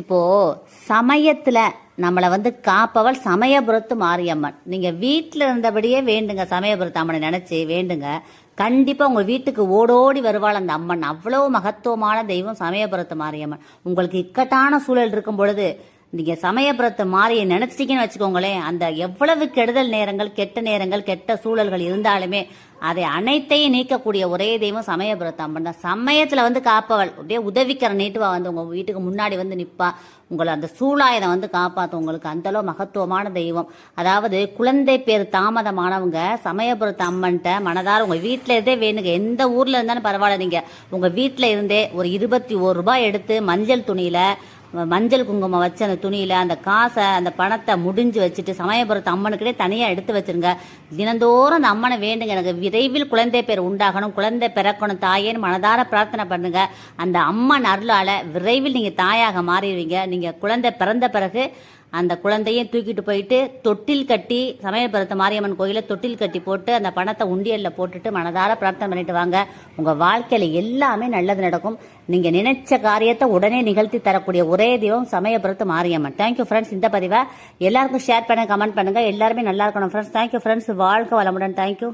இப்போ சமயத்துல நம்மளை வந்து காப்பவள் சமயபுரத்து மாரியம்மன். நீங்க வீட்டில் இருந்தபடியே வேண்டுங்க சமயபுரத்து அம்மனை நினைச்சு வேண்டுங்க. கண்டிப்பா உங்க வீட்டுக்கு ஓடோடி வருவாள் அந்த அம்மன். அவ்வளவு மகத்துவமான தெய்வம் சமயபுரத்து மாரியம்மன். உங்களுக்கு இக்கட்டான சூழல் இருக்கும் பொழுது நீங்க சமயபுரத்து மாறியை நினைச்சிட்டீங்கன்னு வச்சுக்கோங்களேன் அந்த எவ்வளவு கெடுதல் நேரங்கள் கெட்ட நேரங்கள் கெட்ட சூழல்கள் இருந்தாலுமே அதை அனைத்தையும் நீக்கக்கூடிய ஒரே தெய்வம் சமயபுரத்து அம்மன் தான். சமயத்துல வந்து காப்பவள். அப்படியே உதவிக்கிற நீட்டுவா வந்து உங்க வீட்டுக்கு முன்னாடி வந்து நிப்பா. உங்களை அந்த சூழாயுதம் வந்து காப்பாற்றும் உங்களுக்கு அந்த அளவு மகத்துவமான தெய்வம். அதாவது குழந்தை பேர் தாமதமானவங்க சமயபுரத்து அம்மன்ட்ட மனதார உங்க வீட்டில் இருந்தே வேணுங்க. எந்த ஊர்ல இருந்தாலும் பரவாயில்ல நீங்க. உங்க வீட்டில் இருந்தே ஒரு இருபத்தி ஒரு ரூபாய் எடுத்து மஞ்சள் துணியில மஞ்சள் குங்குமம் வச்சு அந்த துணியில அந்த காசை அந்த பணத்தை முடிஞ்சு வச்சுட்டு சமயபுரத்து அம்மனுக்கிட்டே தனியா எடுத்து வச்சிருங்க. தினந்தோறும் அந்த அம்மனை வேண்டுங்க. எனக்கு விரைவில் குழந்தை பேர் உண்டாகணும். குழந்தை பிறக்கணும். தாயேன்னு மனதார பிரார்த்தனை பண்ணுங்க. அந்த அம்மன் அருளால விரைவில் நீங்க தாயாக மாறிடுவீங்க. நீங்க குழந்தை பிறந்த பிறகு அந்த குழந்தையும் தூக்கிட்டு போயிட்டு தொட்டில் கட்டி சமயபுரத்து மாரியம்மன் கோயில தொட்டில் கட்டி போட்டு அந்த பணத்தை உண்டியல்ல போட்டுட்டு மனதார பிரார்த்தனை பண்ணிட்டு வாங்க. உங்க வாழ்க்கையில எல்லாமே நல்லது நடக்கும். நீங்க நினைச்ச காரியத்தை உடனே நிகழ்த்தி தரக்கூடிய ஒரே தெய்வம் சமயபுரத்து மாரியம்மன். தேங்க்யூ ஃப்ரெண்ட்ஸ் இந்த பதிவை. எல்லாருக்கும் ஷேர் பண்ணுங்க கமெண்ட் பண்ணுங்க. எல்லாருமே நல்லா இருக்கணும் ஃப்ரெண்ட்ஸ் தேங்க்யூ ஃப்ரெண்ட்ஸ் வாழ்க்கை வளமுடன். தேங்க்யூ